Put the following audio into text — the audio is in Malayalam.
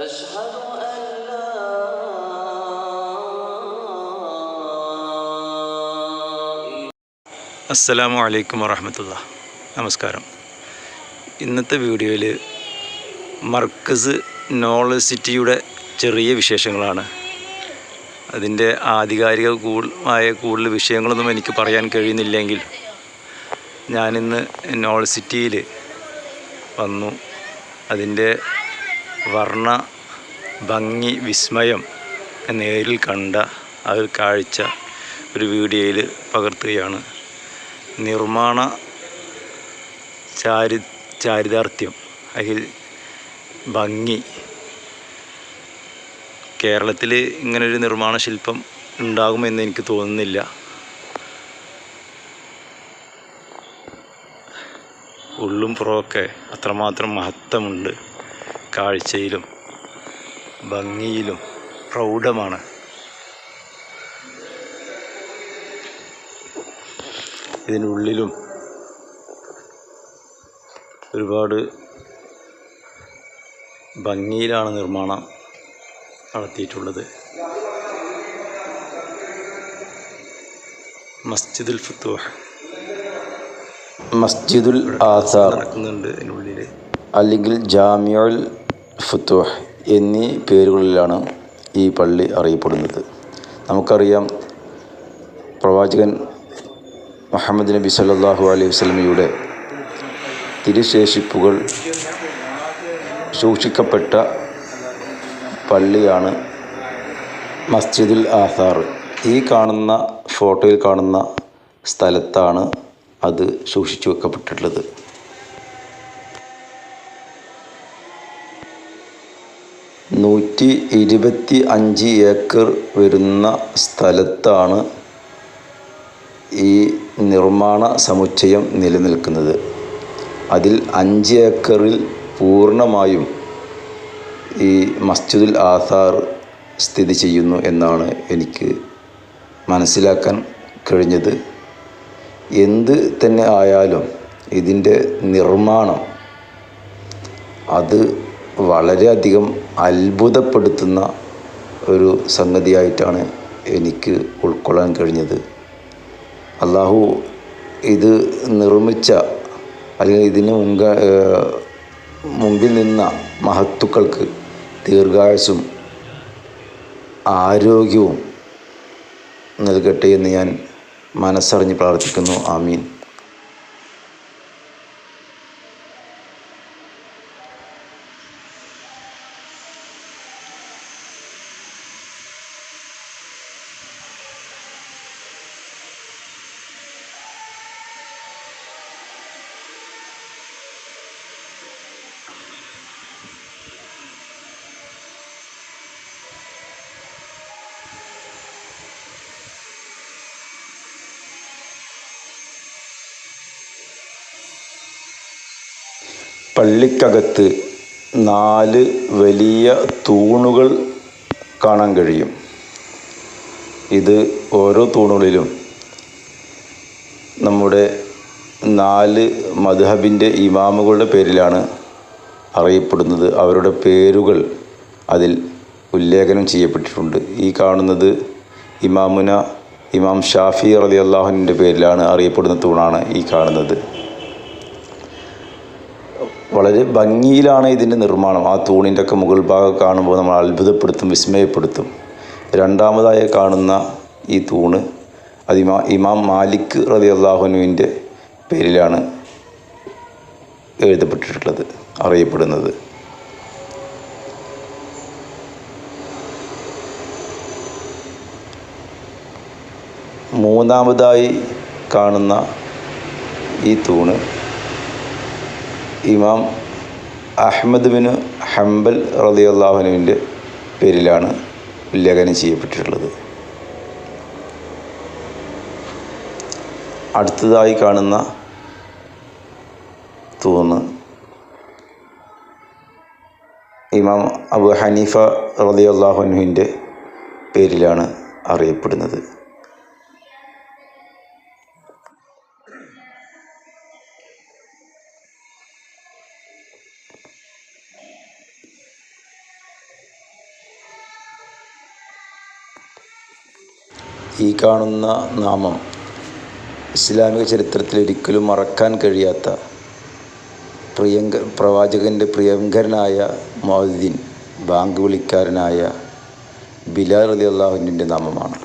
أشهد أن لا إله അസ്സലാമു അലൈക്കും വറഹമത്തുള്ള നമസ്കാരം ഇന്നത്തെ വീഡിയോയിൽ മർക്കസ് നോളജ് സിറ്റിയുടെ ചെറിയ വിശേഷങ്ങളാണ് അതിൻ്റെ ആധികാരിക കൂടുതലായ കൂടുതൽ വിഷയങ്ങളൊന്നും എനിക്ക് പറയാൻ കഴിയുന്നില്ലെങ്കിൽ ഞാനിന്ന് നോളജ് സിറ്റിയിൽ വന്നു അതിൻ്റെ വർണ ഭംഗി വിസ്മയം നേരിൽ കണ്ട ആ ഒരു കാഴ്ച ഒരു വീഡിയോയിൽ പകർത്തുകയാണ്. നിർമ്മാണ ചാരി ചാരിതാർത്ഥ്യം അതിൽ ഭംഗി. കേരളത്തിൽ ഇങ്ങനൊരു നിർമ്മാണ ശില്പം ഉണ്ടാകുമെന്ന് എനിക്ക് തോന്നുന്നില്ല. ഉള്ളും പുറമൊക്കെ അത്രമാത്രം മഹത്വമുണ്ട്. കാഴ്ചയിലും ഭംഗിയിലും പ്രൗഢമാണ്. ഇതിനുള്ളിലും ഒരുപാട് ഭംഗിയിലാണ് നിർമ്മാണം നടത്തിയിട്ടുള്ളത്. മസ്ജിദുൽ ഫുത്തൂഹ് മസ്ജിദുൽ ആസാർ നടക്കുന്നുണ്ട് അതിനുള്ളിൽ അല്ലെങ്കിൽ ജാമിയുൽ ഫുത്തൂഹ് എന്നീ പേരുകളിലാണ് ഈ പള്ളി അറിയപ്പെടുന്നത്. നമുക്കറിയാം പ്രവാചകൻ മുഹമ്മദ് നബി സല്ലല്ലാഹു അലൈഹി വസല്ലമയുടെ തിരുശേഷിപ്പുകൾ സൂക്ഷിക്കപ്പെട്ട പള്ളിയാണ് മസ്ജിദുൽ ആസാർ. ഈ കാണുന്ന ഫോട്ടോയിൽ കാണുന്ന സ്ഥലത്താണ് അത് സൂക്ഷിച്ചു വെക്കപ്പെട്ടിട്ടുള്ളത്. നൂറ്റി ഇരുപത്തി അഞ്ച് ഏക്കർ വരുന്ന സ്ഥലത്താണ് ഈ നിർമ്മാണ സമുച്ചയം നിലനിൽക്കുന്നത്. അതിൽ അഞ്ച് ഏക്കറിൽ പൂർണമായും ഈ മസ്ജിദുൽ ആസാർ സ്ഥിതി ചെയ്യുന്നു എന്നാണ് എനിക്ക് മനസ്സിലാക്കാൻ കഴിഞ്ഞത്. എന്ത് തന്നെ ആയാലും ഇതിന്റെ നിർമ്മാണം അത് വളരെയധികം അത്ഭുതപ്പെടുത്തുന്ന ഒരു സംഗതിയായിട്ടാണ് എനിക്ക് ഉൾക്കൊള്ളാൻ കഴിഞ്ഞത്. അള്ളാഹു ഇത് നിർമ്മിച്ച അല്ലെങ്കിൽ ഇതിന് മുൻക മുമ്പിൽ നിന്ന മഹത്തുക്കൾക്ക് ദീർഘായുസും ആരോഗ്യവും നൽകട്ടെ എന്ന് ഞാൻ മനസ്സറിഞ്ഞ് പ്രാർത്ഥിക്കുന്നു. ആമീൻ. പള്ളിക്കകത്ത് നാല് വലിയ തൂണുകൾ കാണാൻ കഴിയും. ഇത് ഓരോ തൂണുകളിലും. നമ്മുടെ നാല് മധുഹബിന്റെ ഇമാമുകളുടെ പേരിലാണ് അറിയപ്പെടുന്നത്. അവരുടെ പേരുകൾ അതിൽ ഉല്ലേഖനം ചെയ്യപ്പെട്ടിട്ടുണ്ട്. ഈ കാണുന്നത് ഇമാമുന ഇമാം ഷാഫി റലി അള്ളാഹുവിന്റെ പേരിലാണ് അറിയപ്പെടുന്ന തൂണാണ് ഈ കാണുന്നത്. വളരെ ഭംഗിയിലാണ് ഇതിന്റെ നിർമ്മാണം. ആ തൂണിന്റെ ഒക്കെ മുകൾ ഭാഗം കാണുമ്പോൾ നമ്മൾ അത്ഭുതപ്പെടുത്തും വിസ്മയപ്പെടുത്തും. രണ്ടാമതായി കാണുന്ന ഈ തൂണ് അത് ഇമാ ഇമാം മാലിക് റതി അള്ളാഹുനുവിന്റെ പേരിലാണ് എഴുതപ്പെട്ടിട്ടുള്ളത് അറിയപ്പെടുന്നത്. മൂന്നാമതായി കാണുന്ന ഈ തൂണ് ഇമാം അഹ്മദ് ബിൻ ഹംബൽ റളിയല്ലാഹുവിന്റെ പേരിലാണ് ഉല്ലേഖനം ചെയ്യപ്പെട്ടിട്ടുള്ളത്. അടുത്തതായി കാണുന്ന തൂണ് ഇമാം അബു ഹനീഫ റളിയല്ലാഹുവിന്റെ പേരിലാണ് അറിയപ്പെടുന്നത്. ഈ കാണുന്ന നാമം ഇസ്ലാമിക ചരിത്രത്തിൽ ഒരിക്കലും മറക്കാൻ കഴിയാത്ത പ്രിയങ്ക പ്രവാചകന്റെ പ്രിയങ്കരനായ മൊഹദ്ദീൻ ബാങ്ക് വിളിക്കാരനായ ബിലാൽ അലി അള്ളാഹുവിന്റെ നാമമാണ്.